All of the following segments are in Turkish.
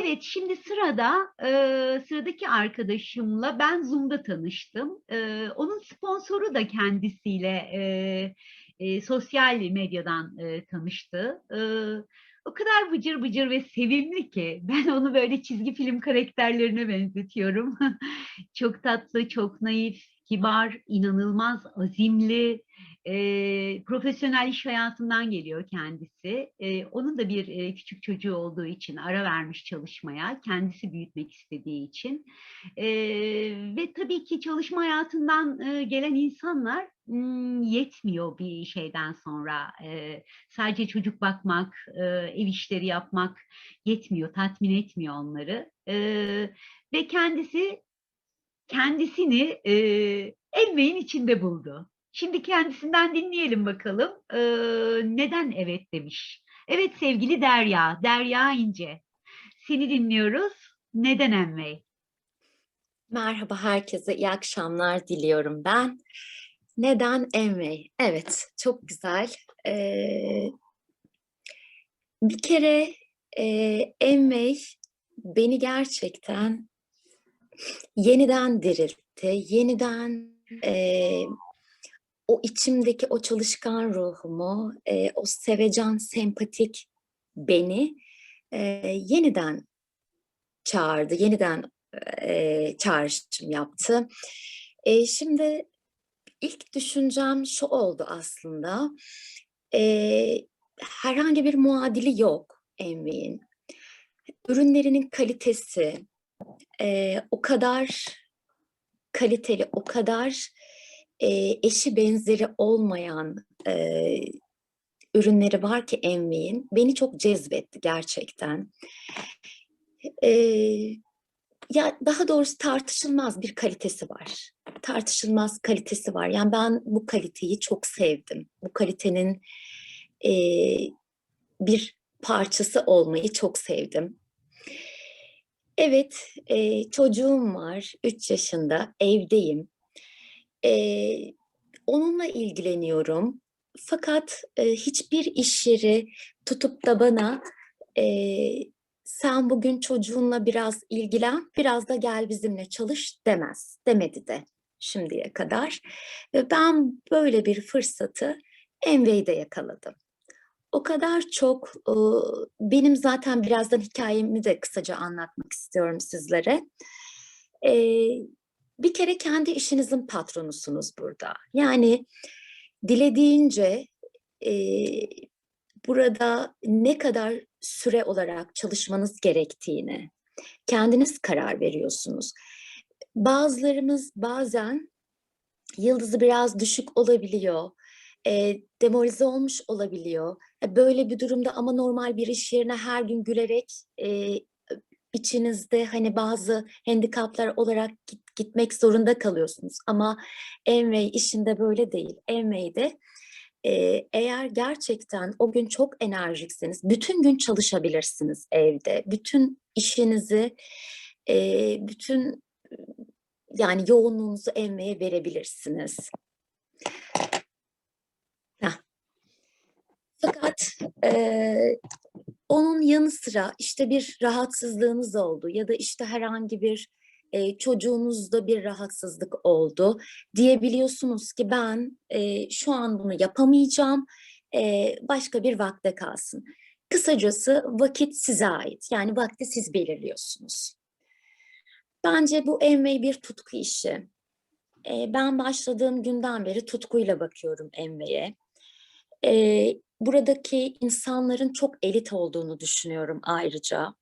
Evet, şimdi sırada, e, sıradaki arkadaşımla ben Zoom'da tanıştım. E, onun sponsoru da kendisiyle e, e, sosyal medyadan e, tanıştı. E, o kadar bıcır bıcır ve sevimli ki ben onu böyle çizgi film karakterlerine benzetiyorum. Çok tatlı, çok naif, kibar, inanılmaz azimli, e, profesyonel iş hayatından geliyor kendisi. E, onun da bir e, küçük çocuğu olduğu için ara vermiş çalışmaya, kendisi büyütmek istediği için. E, ve tabii ki çalışma hayatından e, gelen insanlar hmm, yetmiyor bir şeyden sonra. E, sadece çocuk bakmak, e, ev işleri yapmak yetmiyor, tatmin etmiyor onları. E, ve kendisi kendisini e, Elmeğin içinde buldu. Şimdi kendisinden dinleyelim bakalım. Ee, neden evet demiş? Evet sevgili Derya, Derya İnce. Seni dinliyoruz. Neden Envey? Merhaba herkese, iyi akşamlar diliyorum ben. Neden Emvey? Evet, çok güzel. Ee, bir kere e, beni gerçekten yeniden diriltti, yeniden e, o içimdeki o çalışkan ruhumu, e, o sevecen, sempatik beni e, yeniden çağırdı, yeniden e, çağrışım yaptı. E, şimdi ilk düşüncem şu oldu aslında. E, herhangi bir muadili yok Envy'in. Ürünlerinin kalitesi e, o kadar kaliteli, o kadar e, eşi benzeri olmayan e, ürünleri var ki Envy'in. Beni çok cezbetti gerçekten. E, ya daha doğrusu tartışılmaz bir kalitesi var. Tartışılmaz kalitesi var. Yani ben bu kaliteyi çok sevdim. Bu kalitenin e, bir parçası olmayı çok sevdim. Evet, e, çocuğum var, 3 yaşında, evdeyim. E, onunla ilgileniyorum. Fakat e, hiçbir iş yeri tutup da bana e, sen bugün çocuğunla biraz ilgilen, biraz da gel bizimle çalış demez, demedi de şimdiye kadar. Ve ben böyle bir fırsatı Envey'de yakaladım. O kadar çok, benim zaten birazdan hikayemi de kısaca anlatmak istiyorum sizlere. Bir kere kendi işinizin patronusunuz burada. Yani dilediğince burada ne kadar süre olarak çalışmanız gerektiğini kendiniz karar veriyorsunuz. Bazılarımız bazen yıldızı biraz düşük olabiliyor, e, demoralize olmuş olabiliyor. E, böyle bir durumda ama normal bir iş yerine her gün gülerek e, içinizde hani bazı handikaplar olarak git, gitmek zorunda kalıyorsunuz. Ama Envey işinde böyle değil. Envey'de e, eğer gerçekten o gün çok enerjiksiniz, bütün gün çalışabilirsiniz evde. Bütün işinizi, e, bütün yani yoğunluğunuzu Envey'e verebilirsiniz. Heh. Fakat e, onun yanı sıra işte bir rahatsızlığınız oldu ya da işte herhangi bir e, çocuğunuzda bir rahatsızlık oldu diyebiliyorsunuz ki ben e, şu an bunu yapamayacağım e, başka bir vakte kalsın. Kısacası vakit size ait yani vakti siz belirliyorsunuz. Bence bu Envey bir tutku işi. E, ben başladığım günden beri tutkuyla bakıyorum Envey'e. E, buradaki insanların çok elit olduğunu düşünüyorum ayrıca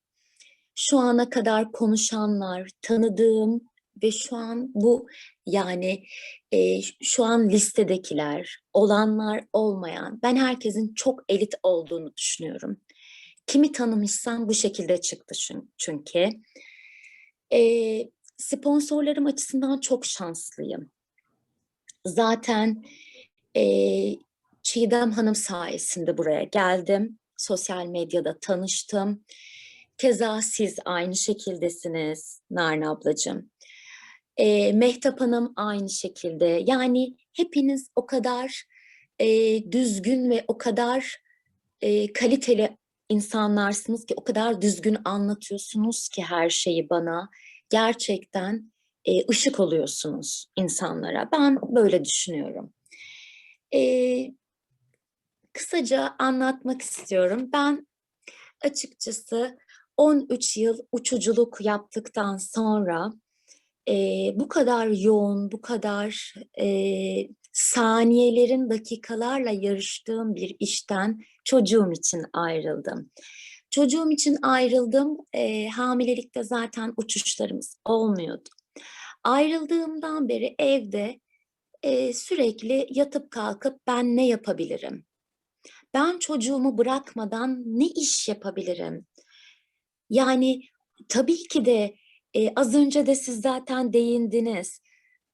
şu ana kadar konuşanlar, tanıdığım ve şu an bu yani e, şu an listedekiler, olanlar, olmayan, ben herkesin çok elit olduğunu düşünüyorum. Kimi tanımışsam bu şekilde çıktı çünkü. E, sponsorlarım açısından çok şanslıyım. Zaten e, Çiğdem Hanım sayesinde buraya geldim. Sosyal medyada tanıştım. Keza siz aynı şekildesiniz Narne ablacığım. E, Mehtap Hanım aynı şekilde. Yani hepiniz o kadar e, düzgün ve o kadar e, kaliteli insanlarsınız ki o kadar düzgün anlatıyorsunuz ki her şeyi bana. Gerçekten e, ışık oluyorsunuz insanlara. Ben böyle düşünüyorum. E, kısaca anlatmak istiyorum. Ben açıkçası 13 yıl uçuculuk yaptıktan sonra e, bu kadar yoğun, bu kadar e, saniyelerin dakikalarla yarıştığım bir işten çocuğum için ayrıldım. Çocuğum için ayrıldım. E, hamilelikte zaten uçuşlarımız olmuyordu. Ayrıldığımdan beri evde e, sürekli yatıp kalkıp ben ne yapabilirim? Ben çocuğumu bırakmadan ne iş yapabilirim? Yani tabii ki de e, az önce de siz zaten değindiniz.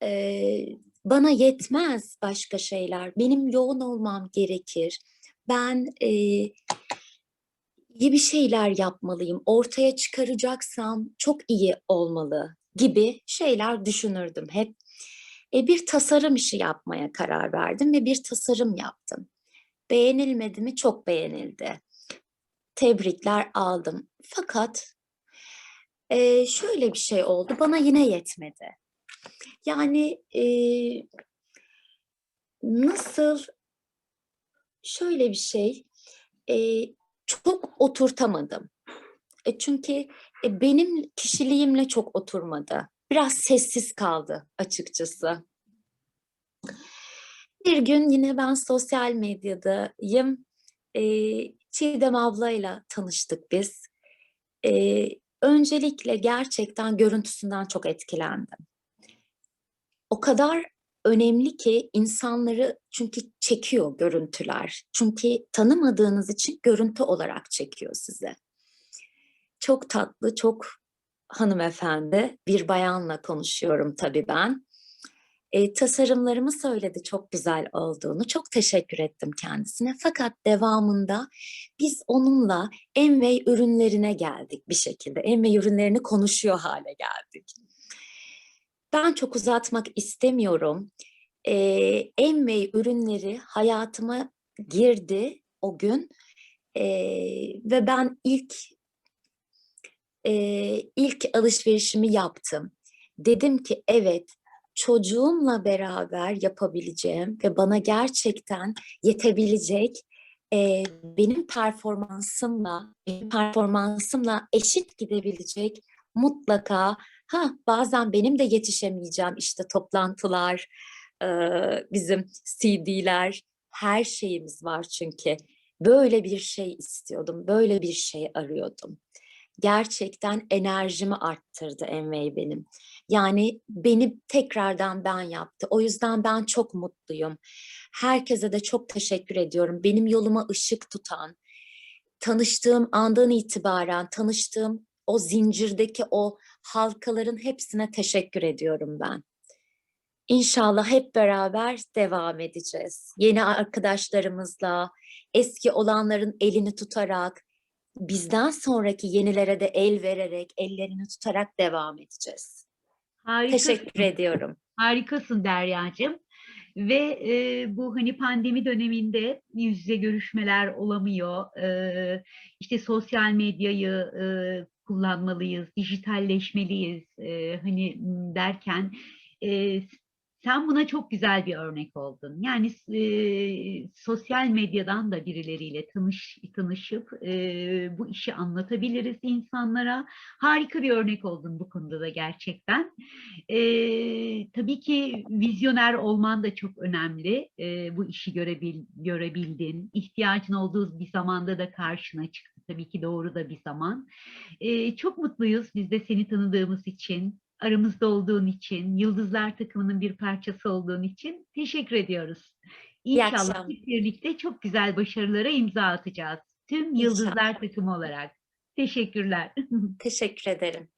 E, bana yetmez başka şeyler. Benim yoğun olmam gerekir. Ben e, iyi bir şeyler yapmalıyım. Ortaya çıkaracaksam çok iyi olmalı gibi şeyler düşünürdüm hep. E, bir tasarım işi yapmaya karar verdim ve bir tasarım yaptım. Beğenilmedi mi? Çok beğenildi. Tebrikler aldım. Fakat e, şöyle bir şey oldu. Bana yine yetmedi. Yani e, nasıl şöyle bir şey e, çok oturtamadım. E, çünkü e, benim kişiliğimle çok oturmadı. Biraz sessiz kaldı açıkçası. Bir gün yine ben sosyal medyadayım. E, Çiğdem ablayla tanıştık biz. E, öncelikle gerçekten görüntüsünden çok etkilendim. O kadar önemli ki insanları çünkü çekiyor görüntüler. Çünkü tanımadığınız için görüntü olarak çekiyor size. Çok tatlı, çok hanımefendi bir bayanla konuşuyorum tabii ben. E, tasarımlarımı söyledi çok güzel olduğunu. Çok teşekkür ettim kendisine. Fakat devamında biz onunla Envey ürünlerine geldik bir şekilde. Envey ürünlerini konuşuyor hale geldik. Ben çok uzatmak istemiyorum. E, Envey ürünleri hayatıma girdi o gün. E, ve ben ilk e, ilk alışverişimi yaptım. Dedim ki evet çocuğumla beraber yapabileceğim ve bana gerçekten yetebilecek e, benim performansımla benim performansımla eşit gidebilecek mutlaka ha bazen benim de yetişemeyeceğim işte toplantılar e, bizim CD'ler her şeyimiz var çünkü. Böyle bir şey istiyordum böyle bir şey arıyordum gerçekten enerjimi arttırdı Envey benim. Yani beni tekrardan ben yaptı. O yüzden ben çok mutluyum. Herkese de çok teşekkür ediyorum. Benim yoluma ışık tutan, tanıştığım andan itibaren tanıştığım o zincirdeki o halkaların hepsine teşekkür ediyorum ben. İnşallah hep beraber devam edeceğiz. Yeni arkadaşlarımızla, eski olanların elini tutarak, bizden sonraki yenilere de el vererek, ellerini tutarak devam edeceğiz. Harikasın. Teşekkür ediyorum. Harikasın Derya'cığım. Ve e, bu hani pandemi döneminde yüz yüze görüşmeler olamıyor. E, işte sosyal medyayı e, kullanmalıyız, dijitalleşmeliyiz e, hani derken e, sen buna çok güzel bir örnek oldun. Yani e, sosyal medyadan da birileriyle tanış, tanışıp e, bu işi anlatabiliriz insanlara. Harika bir örnek oldun bu konuda da gerçekten. E, tabii ki vizyoner olman da çok önemli. E, bu işi görebil, görebildin. İhtiyacın olduğu bir zamanda da karşına çıktı. Tabii ki doğru da bir zaman. E, çok mutluyuz biz de seni tanıdığımız için aramızda olduğun için, Yıldızlar takımının bir parçası olduğun için teşekkür ediyoruz. İnşallah hep birlikte çok güzel başarılara imza atacağız. Tüm Yıldızlar takımı olarak. Teşekkürler. Teşekkür ederim.